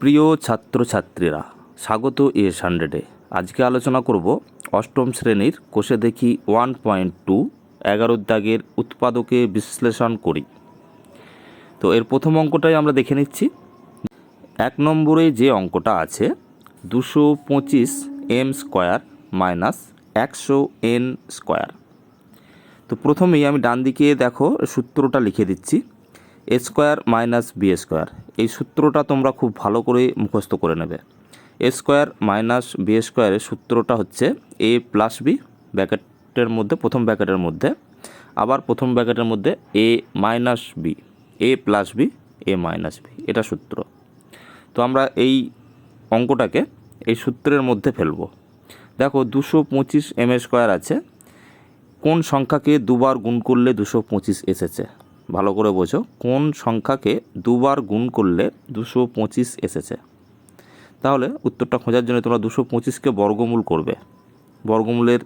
প্রিয় ছাত্রছাত্রীরা, স্বাগত এস হান্ড্রেডে। আজকে আলোচনা করব অষ্টম শ্রেণির কোষে দেখি ওয়ান পয়েন্ট টু এগারোর দাগের উৎপাদকে বিশ্লেষণ করি। তো এর প্রথম অঙ্কটাই আমরা দেখে নিচ্ছি। এক নম্বরে যে অঙ্কটা আছে, দুশো পঁচিশ এম স্কোয়ার মাইনাস একশো এন স্কোয়ার। তো প্রথমেই আমি ডান দিকে দেখো সূত্রটা লিখে দিচ্ছি। A square minus B square. এই সূত্রটা তোমরা খুব ভালো করে মুখস্থ করে নেবে। এ স্কোয়ার মাইনাস বি স্কোয়ারের সূত্রটা হচ্ছে এ প্লাস বি ব্যাকেটের মধ্যে, প্রথম ব্যাকেটের মধ্যে। আবার প্রথম ব্যাকেটের মধ্যে A minus B, A plus B, A minus B, এটা সূত্র। তো আমরা এই অঙ্কটাকে এই সূত্রের মধ্যে ফেলব। দেখো দুশো পঁচিশ এম স্কোয়ার আছে। কোন সংখ্যাকে দুবার গুণ করলে দুশো পঁচিশ এসেছে? ভালো করে বোঝো, কোন সংখ্যাকে দুবার গুণ করলে দুশো পঁচিশ এসেছে। তাহলে উত্তরটা খোঁজার জন্য তোমরা দুশো পঁচিশকে বর্গমূল করবে। বর্গমূলের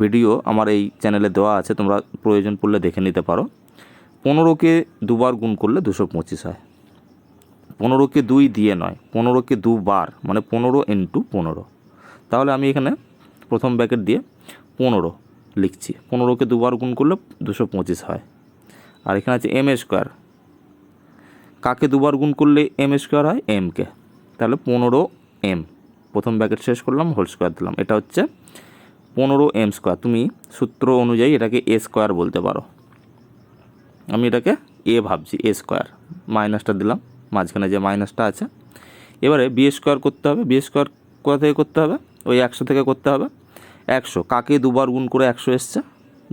ভিডিও আমার এই চ্যানেলে দেওয়া আছে, তোমরা প্রয়োজন পড়লে দেখে নিতে পারো। পনেরোকে দুবার গুণ করলে দুশো পঁচিশ হয়। পনেরোকে দুই দিয়ে নয় পনেরোকে দুবার মানে পনেরো ইন্টু পনেরো। তাহলে আমি এখানে প্রথম ব্যাকেট দিয়ে পনেরো লিখছি। পনেরোকে দুবার গুণ করলে দুশো পঁচিশ হয়। আর এখানে আছে এম স্কোয়ার কাকে দুবার গুণ করলে এম স্কোয়ার হয়? এমকে তাহলে পনেরো এম প্রথম ব্যাকেট শেষ করলাম হোল স্কোয়ার দিলাম। এটা হচ্ছে পনেরো এম স্কোয়ার তুমি সূত্র অনুযায়ী এটাকে এ স্কোয়ার বলতে পারো। আমি এটাকে এ ভাবছি এ স্কোয়ার মাইনাসটা দিলাম, মাঝখানে যে মাইনাসটা আছে। এবারে বি স্কোয়ার করতে হবে। বি স্কোয়ার কোথা থেকে করতে হবে? ওই একশো থেকে করতে হবে। একশো। কাকে দুবার গুণ করে একশো এসছে?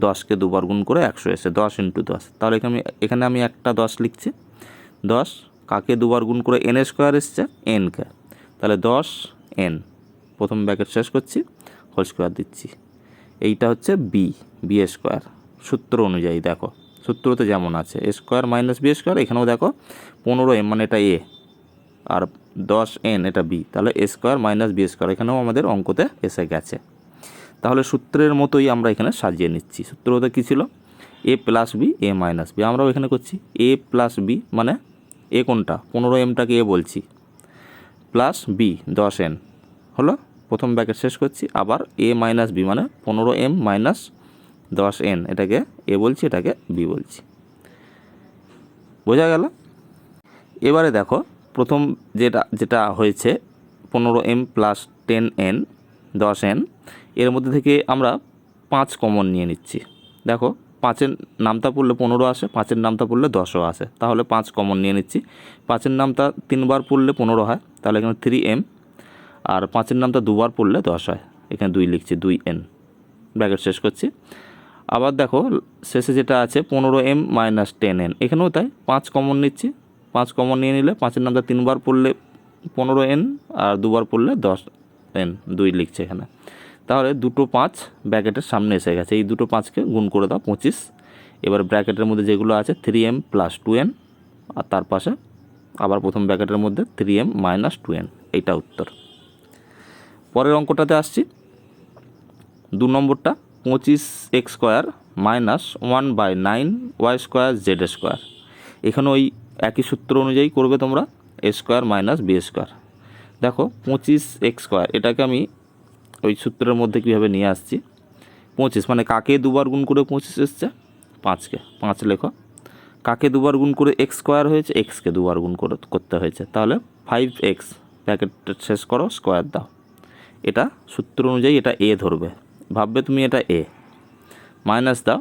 দশকে দুবার গুণ করে একশো এসছে দশ ইন্টু দশ। তাহলে এখানে এখানে আমি একটা দশ লিখছি। দশ, কাকে দুবার গুণ করে এন স্কোয়ার এসছে? এনকে তাহলে দশ এন প্রথম ব্যাকেট শেষ করছি হোল স্কোয়ার দিচ্ছি। এইটা হচ্ছে বি বি স্কোয়ার সূত্র অনুযায়ী দেখো, সূত্রতে যেমন আছে স্কোয়ার মাইনাস বি স্কোয়ার এখানেও দেখো পনেরো এম মানে এটা এ আর দশ এন এটা বি তাহলে A square minus B square এখানেও আমাদের অঙ্কতে এসে গেছে। তাহলে সূত্রের মতোই আমরা এখানে সাজিয়ে নিচ্ছি। সূত্রতে কী ছিল? A plus B A minus B আমরাও এখানে করছি। এ প্লাস বি মানে এ কোনটা? পনেরো এমটাকে এ বলছি। প্লাস বি দশ এন হলো? প্রথম ব্যাকেট শেষ করছি। আবার এ মাইনাস বি মানে পনেরো এম মাইনাস দশ এন এটাকে এ বলছি, এটাকে বি বলছি। বোঝা গেল? এবারে দেখো, প্রথম যেটা যেটা হয়েছে, পনেরো এম প্লাস টেন এন দশ এন এর মধ্যে থেকে আমরা পাঁচ কমন নিয়ে নিচ্ছি। দেখো, পাঁচের নামতা পড়লে পনেরো আসে, পাঁচের নামতা পড়লে দশও আসে। তাহলে পাঁচ কমন নিয়ে নিচ্ছি। পাঁচের নামতা তিনবার পড়লে পনেরো হয়, তাহলে এখানে থ্রি এম আর পাঁচের নামটা দুবার পড়লে দশ হয়। এখানে দুই লিখছি, দুই এন ব্র্যাকেট শেষ করছি। আবার দেখো, শেষে যেটা আছে, পনেরো এম মাইনাস টেন এন এখানেও তাই, পাঁচ কমন নিচ্ছি। পাঁচ কমন নিয়ে নিলে পাঁচের নামটা তিনবার পড়লে পনেরো এন আর দুবার পড়লে দশ। এন দুই লিখছে এখানে। তাহলে দুটো পাঁচ ব্র্যাকেটের সামনে এসে গেছে। এই দুটো পাঁচকে গুণ করে দাও পঁচিশ। এবার ব্র্যাকেটের মধ্যে যেগুলো আছে three M plus two N আর তার পাশে আবার প্রথম ব্র্যাকেটের মধ্যে three M minus two N এইটা উত্তর। পরের অঙ্কটাতে আসছি। দু নম্বরটা, পঁচিশ X square minus one by nine Y square Z square এখানে ওই একই সূত্র অনুযায়ী করবে তোমরা A square minus B square দেখো পঁচিশ এক্স স্কোয়ার, এটাকে আমি ওই সূত্রের মধ্যে কীভাবে নিয়ে আসছি? পঁচিশ মানে কাকে দুবার গুণ করে পঁচিশ এসছে? পাঁচকে, পাঁচ লেখো। কাকে দুবার গুণ করে এক্স স্কোয়ার হয়েছে? এক্সকে দুবার গুণ করে করতে হয়েছে। তাহলে ফাইভ এক্স প্যাকেটটা শেষ করো, স্কোয়ার দাও। এটা সূত্র অনুযায়ী এটা এ ধরবে। ভাববে তুমি এটা এ। মাইনাস দাও,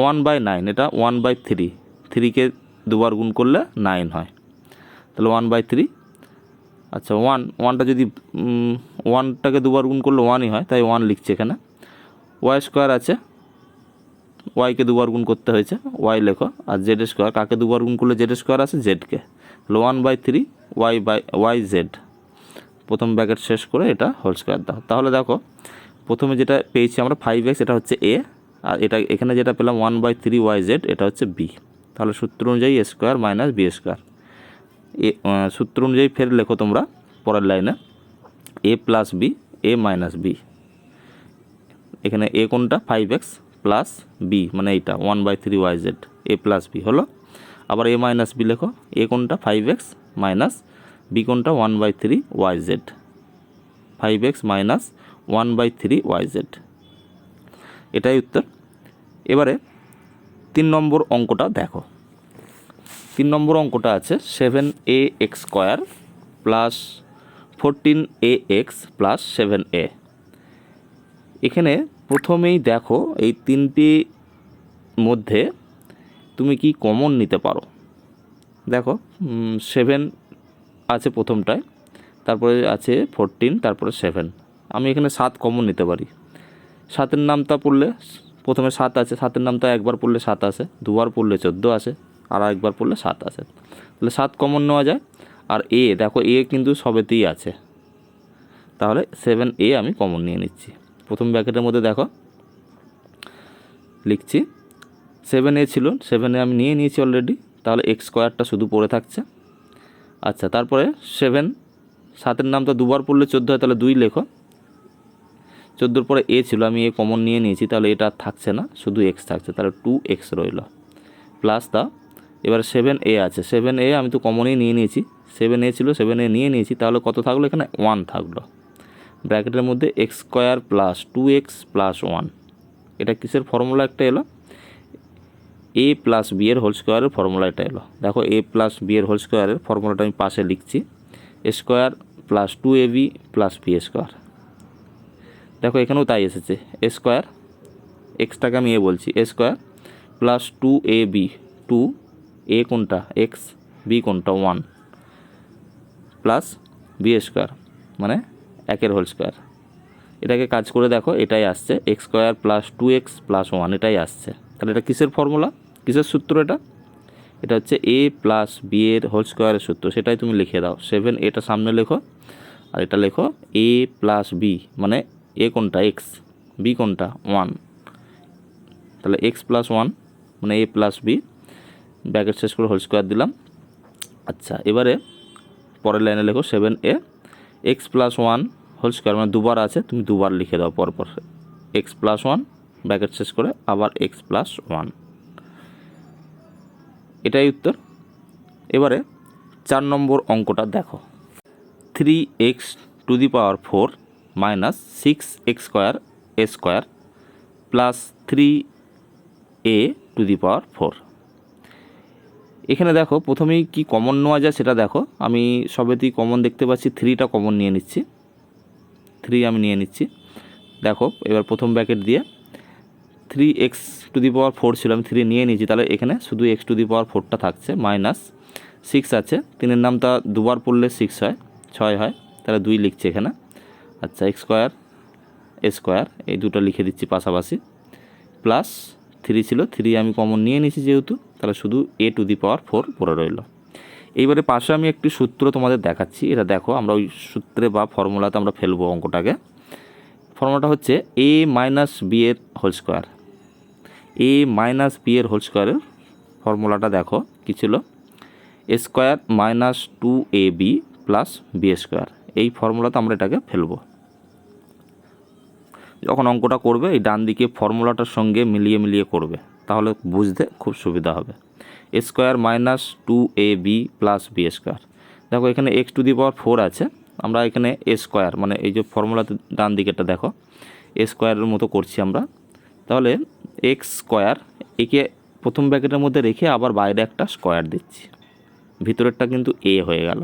ওয়ান বাই নাইন, এটা ওয়ান বাই থ্রি। থ্রিকে দুবার গুণ করলে নাইন হয়। তাহলে ওয়ান বাই থ্রি আচ্ছা ওয়ান ওয়ানটা যদি ওয়ানটাকে দুবার গুণ করলে ওয়ানই হয়, তাই ওয়ান লিখছে এখানে। ওয়াই স্কোয়ার আছে ওয়াইকে দুবার গুণ করতে হয়েছে ওয়াই লেখো, আর জেড স্কোয়ার কাকে দুবার গুণ করলে জেড স্কোয়ার আছে? জেডকে তাহলে one by three Y by Y Z প্রথম ব্যাকেট শেষ করে এটা হোল স্কোয়ার দাও। তাহলে দেখো, প্রথমে যেটা পেয়েছি আমরা ফাইভ এক্স এটা হচ্ছে এ আর এটা, এখানে যেটা পেলাম one by three Y Z এটা হচ্ছে বি তাহলে সূত্র অনুযায়ী A square minus B square A সূত্র অনুযায়ী ফের লেখো তোমরা পরের লাইনে। A plus B A minus B এখানে এ কোনটা? ফাইভ এক্স প্লাস বি মানে এইটা one by three Y Z A plus B হলো? আবার এ মাইনাস বি লেখো। এ কোনটা? ফাইভ এক্স মাইনাস বি কোনটা? One by three Y Z five X minus one by three Y Z এটাই উত্তর। এবারে তিন নম্বর অঙ্কটা দেখো। তিন নম্বর অঙ্কটা আছে seven A X square plus fourteen A X plus seven A এখানে প্রথমেই দেখো, এই তিনটি মধ্যে তুমি কি কমন নিতে পারো? দেখো সেভেন আছে প্রথমটায়, তারপরে আছে ফোরটিন তারপরে সেভেন আমি এখানে সাত কমন নিতে পারি। সাতের নামটা পড়লে, প্রথমে সাত আছে, সাতের নামটা একবার পড়লে সাত আসে দুবার পড়লে চোদ্দ আসে আর একবার পড়লে সাত আছে। তাহলে সাত কমন নেওয়া যায়। আর এ দেখো এ কিন্তু সবেতেই আছে। তাহলে সেভেন এ আমি কমন নিয়ে নিচ্ছি। প্রথম ব্র্যাকেটের মধ্যে দেখো। লিখছি। সেভেন এ ছিল সেভেন এ আমি নিয়ে নিয়েছি অলরেডি তাহলে এক্স স্কোয়ারটা শুধু পড়ে থাকছে। আচ্ছা তারপরে সেভেন সাতের নামটা দুবার পড়লে চোদ্দ হয়, তাহলে দুই লেখো। চোদ্দোর পরে এ ছিল, আমি এ কমন নিয়ে নিয়েছি, তাহলে এটা থাকছে না, শুধু এক্স থাকছে, তাহলে টু এক্স রইল। প্লাস দা এবার সেভেন এ আছে। সেভেন এ আমি তো কমনই নিয়ে নিয়েছি। সেভেন এ ছিল সেভেন এ নিয়ে নিয়েছি। তাহলে কত থাকল? এখানে ওয়ান থাকল। ব্র্যাকেটের মধ্যে X square plus two X plus one এটা কিসের ফর্মুলা একটা এলো? এ প্লাস বি এর হোল স্কোয়ারের ফর্মুলা এটা এলো। দেখো এ প্লাস বি এর হোল স্কোয়ারের ফর্মুলাটা আমি পাশে লিখছি। Square plus two A B plus B square দেখো এখানেও তাই এসেছে। এ স্কোয়ার এক্সটাকে আমি এ বলছি। A square plus two A B two A কোনটা? এক্স বি কোনটা? ওয়ান প্লাস বি স্কোয়ার মানে একের হোল স্কোয়ার এটাকে কাজ করে দেখো, এটাই আসছে। X square plus two x plus one এটাই আসছে। তাহলে এটা কিসের ফর্মুলা কিসের সূত্র এটা? এটা হচ্ছে এ প্লাস বি এর হোল স্কোয়ারের সূত্র। সেটাই তুমি লিখে দাও। সেভেন এটা সামনে লেখো। আর এটা লেখো এ প্লাস বি মানে এ কোনটা? এক্স বি কোনটা? ওয়ান তাহলে এক্স প্লাস ওয়ান মানে এ প্লাস বি ব্যাকেট শেষ করে হোল স্কোয়ার দিলাম। আচ্ছা এবারে পরের লাইনে লেখো seven a x plus one whole square মানে দুবার আছে, তুমি দুবার লিখে দাও পরপর। এক্স প্লাস ওয়ান ব্যাকেট শেষ করে আবার এক্স প্লাস ওয়ান এটাই উত্তর। এবারে চার নম্বর অঙ্কটা দেখো। Three x to the power four minus six x square a square plus three a to the power four এখানে দেখো, প্রথমেই কি কমন নেওয়া যায় সেটা দেখো। আমি সবেতেই কমন দেখতে পাচ্ছি থ্রিটা কমন নিয়ে নিচ্ছি। থ্রি আমি নিয়ে নিচ্ছি। দেখো, এবার প্রথম ব্যাকেট দিয়ে three x to the power four ছিল, আমি থ্রি নিয়ে নিয়েছি। তাহলে এখানে শুধু এক্স টু দি পাওয়ার ফোরটা থাকছে মাইনাস সিক্স আছে। তিনের নামটা দুবার পড়লে সিক্স হয়, ছয় হয়, তাহলে দুই লিখছে এখানে। আচ্ছা এক্স স্কোয়ার এ স্কোয়ার এই দুটো লিখে দিচ্ছি পাশাপাশি। প্লাস থ্রি ছিল থ্রি আমি কমন নিয়ে নিয়েছি যেহেতু। তাহলে শুধু এ টু দি পাওয়ার ফোর পড়ে রইল। এইবারে পাশে আমি একটি সূত্র তোমাদের দেখাচ্ছি। এটা দেখো, আমরা ওই সূত্রে বা ফর্মুলাতে আমরা ফেলব অঙ্কটাকে। ফর্মুলাটা হচ্ছে এ মাইনাস বি এর whole square a minus b এর হোল স্কোয়ারের ফর্মুলাটা দেখো, কী ছিল? A square minus two a b plus b square এই ফর্মুলাতে আমরা এটাকে ফেলব। যখন অঙ্কটা করবে, এই ডান দিকে ফর্মুলাটার সঙ্গে মিলিয়ে মিলিয়ে করবে। তাহলে বুঝতে খুব সুবিধা হবে। A square minus two a b plus b square দেখো এখানে x to the power four আছে। আমরা এখানে এ স্কোয়ার মানে এই যে ফর্মুলাতে ডান দিকেটা দেখো। এ স্কোয়ারের মতো করছি আমরা। তাহলে এক্স স্কোয়ার একে প্রথম ব্র্যাকেটের মধ্যে রেখে আবার বাইরে একটা স্কোয়ার দিচ্ছি। ভিতরেরটা কিন্তু এ হয়ে গেল।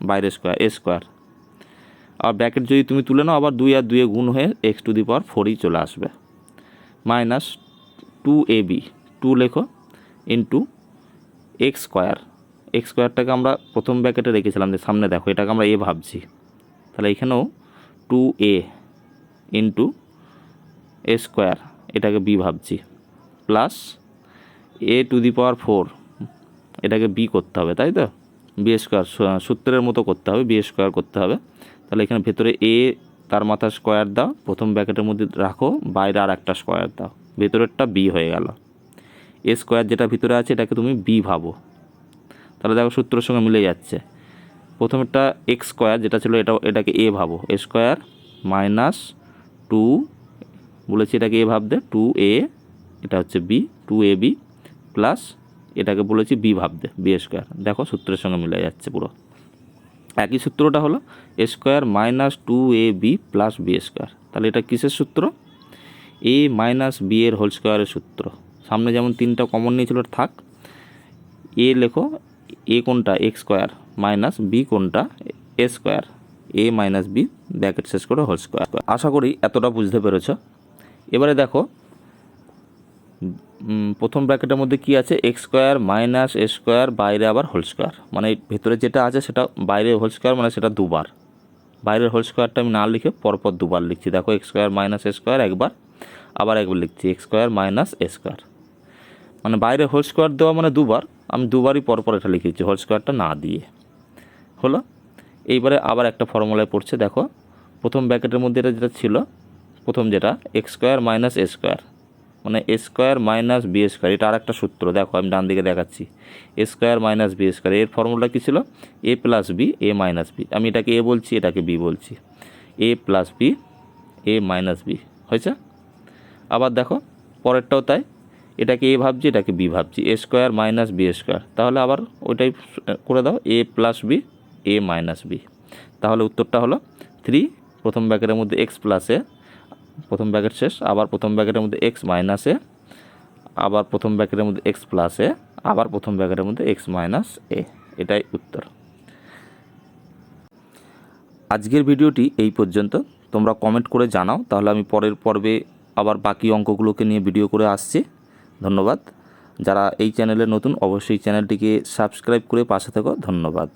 বাইরে স্কোয়ার এ স্কোয়ার আর ব্র্যাকেট যদি তুমি তুলে নাও, আবার দুই আর দুয়ে গুণ হয়ে এক্স টু দি পাওয়ার ফোরই চলে আসবে। Minus two a b two লেখো ইন্টু এক্স স্কোয়ার এক্স স্কোয়ারটাকে আমরা প্রথম ব্র্যাকেটে রেখেছিলাম যে সামনে দেখো, এটাকে আমরা এ ভাবছি। তাহলে এখানেও two a into a square এটাকে বি ভাবছি। Plus a to the power four এটাকে বি করতে হবে, তাই তো? বি স্কোয়ার সূত্রের মতো করতে হবে বি স্কোয়ার করতে হবে। তাহলে এখানে ভেতরে এ তার মাথা স্কোয়ার দাও, প্রথম ব্র্যাকেটের মধ্যে রাখো, বাইরে আর একটা স্কোয়ার দাও। ভেতরেরটা বি হয়ে গেল। এ স্কোয়ার যেটা ভিতরে আছে, এটাকে তুমি বি ভাবো। তাহলে দেখো সূত্রের সঙ্গে মিলে যাচ্ছে। প্রথমেরটা এক্স স্কোয়ার যেটা ছিল এটা এটাকে এ ভাবো। এ স্কোয়ার মাইনাস টু বলেছি এটাকে এ ভাবতে টু এ এটা হচ্ছে b two a b plus এটাকে বলেছি বি ভাবতে বি স্কোয়ার দেখো সূত্রের সঙ্গে মিলে যাচ্ছে পুরো। একই সূত্রটা হলো a square minus two a b plus b square তাহলে এটা কিসের সূত্র? এ মাইনাস বি এর হোল স্কোয়ারের সূত্র। সামনে যেমন তিনটা কমন নিয়েছিল থাক। এ লেখো এ কোনটা? এক্স স্কোয়ার মাইনাস বি কোনটা? A square a minus b bracket শেষ করে হোল স্কোয়ার আশা করি এতটা বুঝতে পেরেছ। এবারে দেখো প্রথম ব্র্যাকেটের মধ্যে কি আছে? X square minus a square বাইরে আবার হোল স্কোয়ার মানে ভেতরে যেটা আছে সেটা বাইরে হোল স্কোয়ার মানে সেটা দুবার। বাইরের হোল স্কোয়ারটা আমি না লিখে পরপর দুবার লিখছি। দেখো এক্স স্কোয়ার মাইনাস স্কোয়ার একবার, আবার একবার লিখছি। X square minus a square. মানে বাইরে হোল স্কোয়ার দেওয়া মানে দুবার, আমি দুবারই পরপর এটা লিখেছি, হোল স্কোয়ারটা না দিয়ে। হলো? এইবারে আবার একটা ফর্মুলায় পড়ছে, দেখো। প্রথম ব্র্যাকেটের মধ্যে এটা যেটা ছিল, প্রথম যেটা এক্স স্কোয়ার মাইনাস স্কোয়ার। মানে a square minus b square, এটা আর একটা সূত্র, দেখো আমি ডান দিকে দেখাচ্ছি। A square minus b square, এর ফর্মুলা কী ছিল? A plus b, a minus b. আমি এটাকে এ বলছি, এটাকে বি বলছি। A plus b, a minus b, হয়েছে? আবার দেখো, পরেরটাও তাই। এটাকে এ ভাবছি, এটাকে বি ভাবছি। A square minus b square. তাহলে আবার ওইটাই করে দাও, a plus b, a minus b. তাহলে উত্তরটা হলো থ্রি প্রথম ব্যাকেটের মধ্যে এক্স প্লাসে প্রথম ব্যাকেট শেষ, আবার প্রথম ব্যাকেটের মধ্যে এক্স মাইনাসে আবার প্রথম ব্যাকেটের মধ্যে এক্স প্লাসে আবার প্রথম ব্যাকেটের মধ্যে এক্স মাইনাস এ। এটাই উত্তর। আজকের ভিডিওটি এই পর্যন্ত। তোমরা কমেন্ট করে জানাও। তাহলে আমি পরের পর্বে আবার বাকি অঙ্কগুলোকে নিয়ে ভিডিও করে আসছি। ধন্যবাদ। যারা এই চ্যানেলে নতুন, অবশ্যই চ্যানেলটিকে সাবস্ক্রাইব করে পাশে থেকো। ধন্যবাদ।